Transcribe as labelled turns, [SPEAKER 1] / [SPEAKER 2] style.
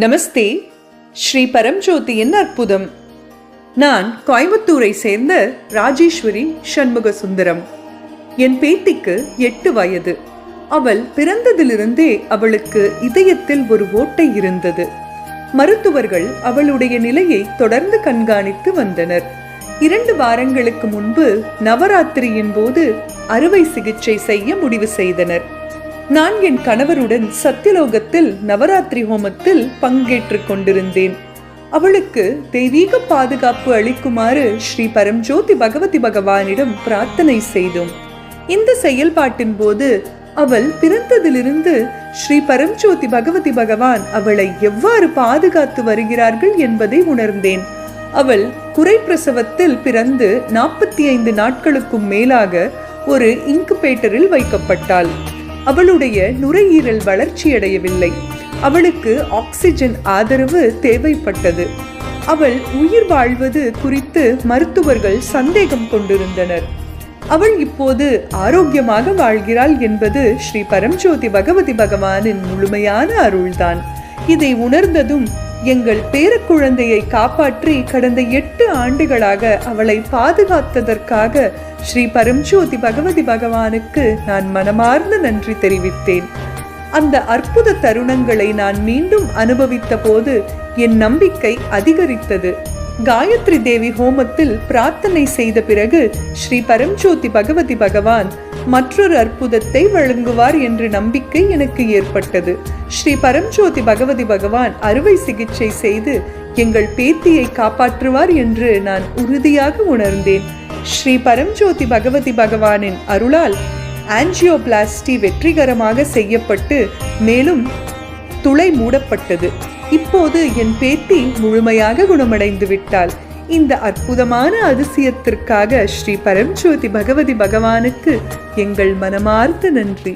[SPEAKER 1] நமஸ்தே ஸ்ரீ பரம்ஜோதியின் அற்புதம். நான் கோயம்புத்தூரை சேர்ந்த ராஜேஸ்வரி சண்முக சுந்தரம் என் பேத்திக்கு எட்டு வயது. அவள் பிறந்ததிலிருந்தே அவளுக்கு இதயத்தில் ஒரு ஓட்டை இருந்தது. மருத்துவர்கள் அவளுடைய நிலையை தொடர்ந்து கண்காணித்து வந்தனர். இரண்டு வாரங்களுக்கு முன்பு நவராத்திரியின் போது அறுவை சிகிச்சை செய்ய முடிவு செய்தனர். நான் என் கணவருடன் சத்தியலோகத்தில் நவராத்திரி ஹோமத்தில் பங்கேற்றுக் கொண்டிருந்தேன். அவளுக்கு தெய்வீக பாதுகாப்பு அளிக்குமாறு ஸ்ரீ பரம்ஜோதி பகவதி பகவானிடம் பிரார்த்தனை செய்தோம். இந்த செயல்பாட்டின் போது அவள் பிறந்ததிலிருந்து ஸ்ரீ பரம்ஜோதி பகவதி பகவான் அவளை எவ்வாறு பாதுகாத்து வருகிறார்கள் என்பதை உணர்ந்தேன். அவள் குறைப்பிரசவத்தில் பிறந்து நாற்பத்தி ஐந்து நாட்களுக்கும் மேலாக ஒரு இன்குபேட்டரில் வைக்கப்பட்டாள். அவளுடைய நுரையீரல் வளர்ச்சியடையவில்லை. அவளுக்கு ஆக்சிஜன் ஆதரவு தேவைப்பட்டது. அவள் உயிர் வாழ்வது குறித்து மருத்துவர்கள் சந்தேகம் கொண்டிருந்தனர். அவள் இப்போது ஆரோக்கியமாக வாழ்கிறாள் என்பது ஸ்ரீ பரம்ஜோதி பகவதி பகவானின் முழுமையான அருள்தான். இதை உணர்ந்ததும் எங்கள் பேரக்குழந்தையை காப்பாற்றி கடந்த எட்டு ஆண்டுகளாக அவளை பாதுகாத்ததற்காக ஸ்ரீ பரம்ஜோதி பகவதி பகவானுக்கு நான் மனமார்ந்த நன்றி தெரிவித்தேன். அந்த அற்புத தருணங்களை நான் மீண்டும் அனுபவித்த போது என் நம்பிக்கை அதிகரித்தது. காயத்ரி தேவி ஹோமத்தில் பிரார்த்தனை செய்த பிறகு ஸ்ரீ பரம்ஜோதி பகவதி பகவான் மற்றொரு அற்புதத்தை வழங்குவார் என்ற நம்பிக்கை எனக்கு ஏற்பட்டது. ஸ்ரீ பரம்ஜோதி பகவதி பகவான் அறுவை சிகிச்சை செய்து எங்கள் பேத்தியை காப்பாற்றுவார் என்று நான் உறுதியாக உணர்ந்தேன். ஸ்ரீ பரம்ஜோதி பகவதி பகவானின் அருளால் ஆன்ஜியோபிளாஸ்டி வெற்றிகரமாக செய்யப்பட்டு மேலும் துளை மூடப்பட்டது. இப்போது என் பேத்தி முழுமையாக குணமடைந்து விட்டாள். இந்த அற்புதமான அதிசயத்திற்காக ஸ்ரீ பரம்ஜோதி பகவதி பகவானுக்கு எங்கள் மனமார்ந்த நன்றி.